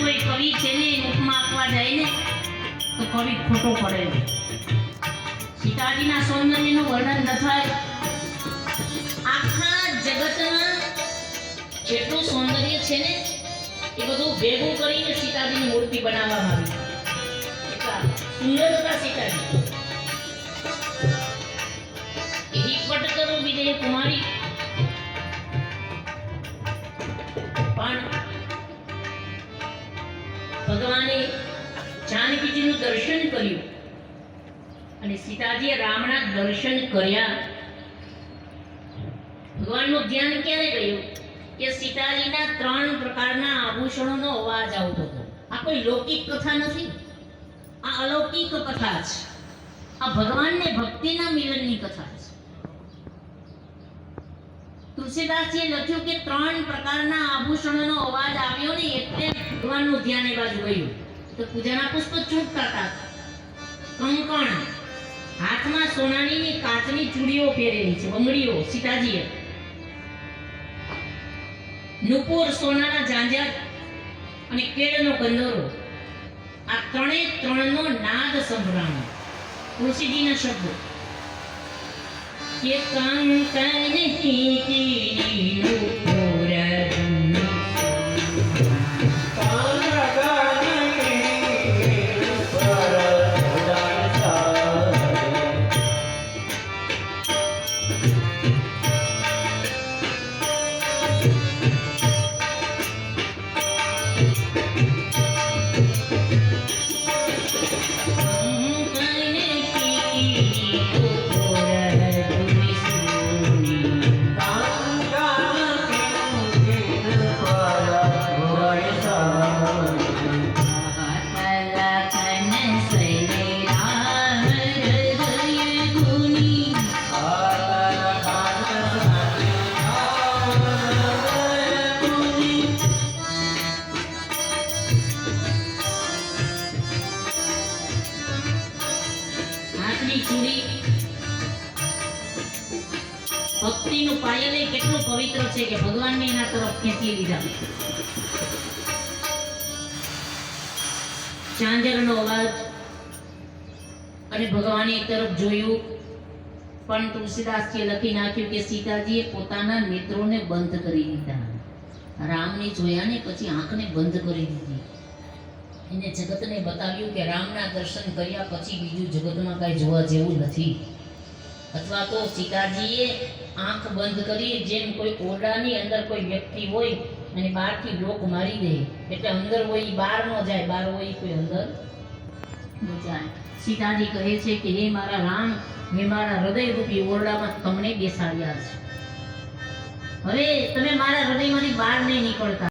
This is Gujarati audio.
કોઈ કવિ છે ને, ઉપમા આપવા જાય ને, તો કવિ ખોટો પડે. સીતાજીના સૌંદર્યનું વર્ણન ન થાય. આખા જગતમાં જેટલું સૌંદર્ય છે ને, એ બધું ભેગું કરીને સીતાજીની મૂર્તિ બનાવવામાં આવી. સુંદરતા સુંદર સીતાજી. એ પટ કરો વિજય કુમારી જાનકીજીનું દર્શન કર્યું. અને સીતાજીએ રામના દર્શન કર્યા. ભગવાનનું ધ્યાન ક્યારે ગયું? કે સીતાજીના ત્રણ પ્રકારના આભૂષણોનો અવાજ આવતો હતો. આ કોઈ લૌકિક કથા નથી? આ અલૌકિક કથા છે આ ભગવાનને ભક્તિના મિલનની કથા છે તુલસીદાસજીએ લખ્યું કે ત્રણ પ્રકારના આભૂષણોનો અવાજ આવ્યો ને એટલે ભગવાનનું ધ્યાન એ બાજુ ગયું. તો પૂજાના પુષ્પ ચૂંટતા કંકણ, હાથમાં સોનાની ને કાચની ચૂડીઓ પહેરેલી છે બંગડીઓ સીતાજીએ. નુપુર સોનાના ઝાંઝર અને કેળનો કંદરો આ ત્રણે ત્રણનો નાદ સંભળાણો. તુલસીજીના શબ્દો. કે કંકણ હીરી હાથની ચૂડી. ભક્તિનું પાયલ એ કેટલું પવિત્ર છે કે ભગવાનને એના તરફ ખેંચી લીધા. ઝાંઝરનો અવાજ અને ભગવાને એક તરફ જોયું. પણ તુલસીદાસજીએ લખી નાખ્યું કે સીતાજીએ પોતાના નેત્રોને બંધ કરી દીધા. રામને જોયા ને પછી આંખને બંધ કરી દીધી. એને જગતને બતાવ્યું કે રામના દર્શન કર્યા પછી બીજું જગતમાં કાંઈ જોવા જેવું નથી. અથવા તો સીતાજીએ આંખ બંધ કરી, જેમ કોઈ ઓરડાની અંદર કોઈ વ્યક્તિ હોય અને બહારથી લોક મારી દે, એટલે અંદર હોય એ બહાર ન જાય, બહાર હોય કોઈ અંદર ન જાય. સીતાજી કહે છે કે, હે મારા રામ, મેં મારા હૃદયરૂપી ઓરડામાં તમને બેસાડ્યા છે. હવે તમે મારા હૃદયમાંથી બહાર નહીં નીકળતા.